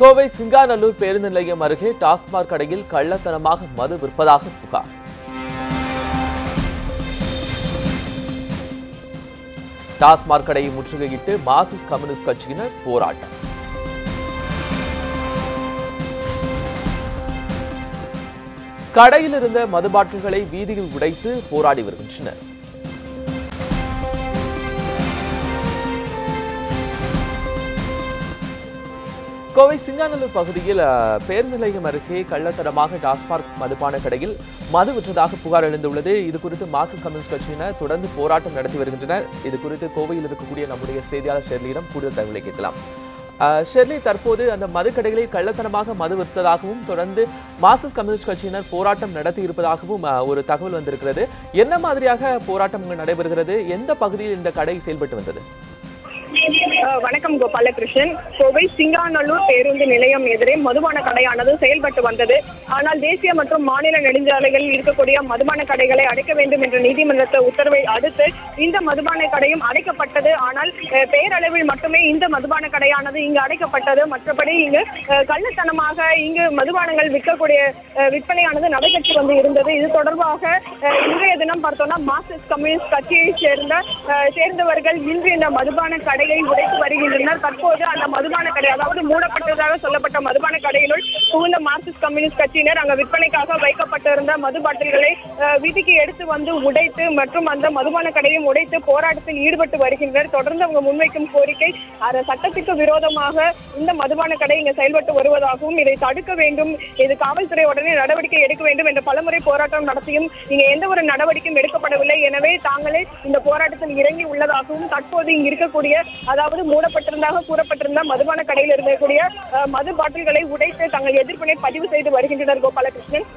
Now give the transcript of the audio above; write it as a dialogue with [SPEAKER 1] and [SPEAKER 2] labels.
[SPEAKER 1] கோவை சிங்காநல்லூர் பேருந்து நிலையம் அருகே டாஸ்மாக் கடையில் கள்ளத்தனமாக மது விற்பதாக புகார். டாஸ்மாக் கடையை முற்றுகையிட்டு மார்க்சிஸ்ட் கம்யூனிஸ்ட் கட்சியினர் போராட்டம். கடையில் இருந்த மது பாட்டில்களை வீதியில் உடைத்து போராடி வருகின்றனர். கோவை சிங்காநல்லூர் பகுதியில் பேருந்து நிலையம் அருகே கள்ளத்தனமாக டாஸ்மார்க் மதுபான கடையில் மது விற்றதாக புகார் எழுந்துள்ளது. இது குறித்து மார்க்சிஸ்ட் கம்யூனிஸ்ட் கட்சியினர் தொடர்ந்து போராட்டம் நடத்தி வருகின்றனர். இது குறித்து கோவையில் இருக்கக்கூடிய நம்முடைய செய்தியாளர் ஷெர்லியிடம் கூடுதல் தகவலை கேட்கலாம். ஷெர்லி தற்போது அந்த மது கள்ளத்தனமாக மது விற்றதாகவும் தொடர்ந்து மார்க்சிஸ்ட் கம்யூனிஸ்ட் கட்சியினர் போராட்டம் நடத்தி இருப்பதாகவும் ஒரு தகவல் வந்திருக்கிறது. என்ன மாதிரியாக போராட்டம் நடைபெறுகிறது? எந்த பகுதியில் இந்த கடை செயல்பட்டு வந்தது?
[SPEAKER 2] வணக்கம் கோபாலகிருஷ்ணன். கோவை சிங்காநல்லூர் பேருந்து நிலையம் எதிரே மதுபான கடையானது செயல்பட்டு வந்தது. ஆனால் தேசிய மற்றும் மாநில நெடுஞ்சாலைகளில் இருக்கக்கூடிய மதுபான கடைகளை அடைக்க வேண்டும் என்ற நீதிமன்றத்தை உத்தரவை அடுத்து இந்த மதுபான கடையும் அடைக்கப்பட்டது. ஆனால் பேரளவில் பெயரளவில் மட்டுமே இந்த மதுபான கடையானது இங்கு அடைக்கப்பட்டது. மற்றபடி இங்கு கள்ளத்தனமாக இங்கு மதுபானங்கள் விற்கக்கூடிய விற்பனையானது நடைபெற்று வந்து இருந்தது. இது தொடர்பாக இன்றைய தினம் பார்த்தோம்னா மார்க்சிஸ்ட் கம்யூனிஸ்ட் கட்சியை சேர்ந்த சேர்ந்தவர்கள் இன்று இந்த மதுபான கடையை உடைத்து வருகின்றனர். தற்போது அந்த மதுபான கடை அதாவது மூடப்பட்டதாக சொல்லப்பட்ட மதுபான கடையினுள் புகுந்த மார்க்சிஸ்ட் கம்யூனிஸ்ட் கட்சியினர் அங்க விற்பனைக்காக வைக்கப்பட்டிருந்த மது பாட்டில்களை வீதிக்கு எடுத்து வந்து உடைத்து மற்றும் அந்த மதுபான கடையும் உடைத்து போராட்டத்தில் ஈடுபட்டு வருகின்றனர். தொடர்ந்து அவங்க முன்வைக்கும் கோரிக்கை சட்டத்திற்கு விரோதமாக இந்த மதுபான கடை இங்கு செயல்பட்டு வருவதாகவும் இதை தடுக்க வேண்டும். இது காவல்துறை உடனே நடவடிக்கை எடுக்க வேண்டும் என்ற பலமுறை போராட்டம் நடத்தியும் இங்க எந்த ஒரு நடவடிக்கை நடவடிக்கையும் எடுக்கப்படவில்லை. எனவே தாங்களே இந்த போராட்டத்தில் இறங்கி உள்ளதாகவும் தற்போது இங்கு இருக்கக்கூடிய அதாவது மூடப்பட்டிருந்தாக கூறப்பட்டிருந்த மதுபான கடையில் இருக்கக்கூடிய மது பாட்டில்களை உடைத்து தங்கள் எதிர்ப்பினை பதிவு செய்து வருகின்றனர் கோபாலகிருஷ்ணன்.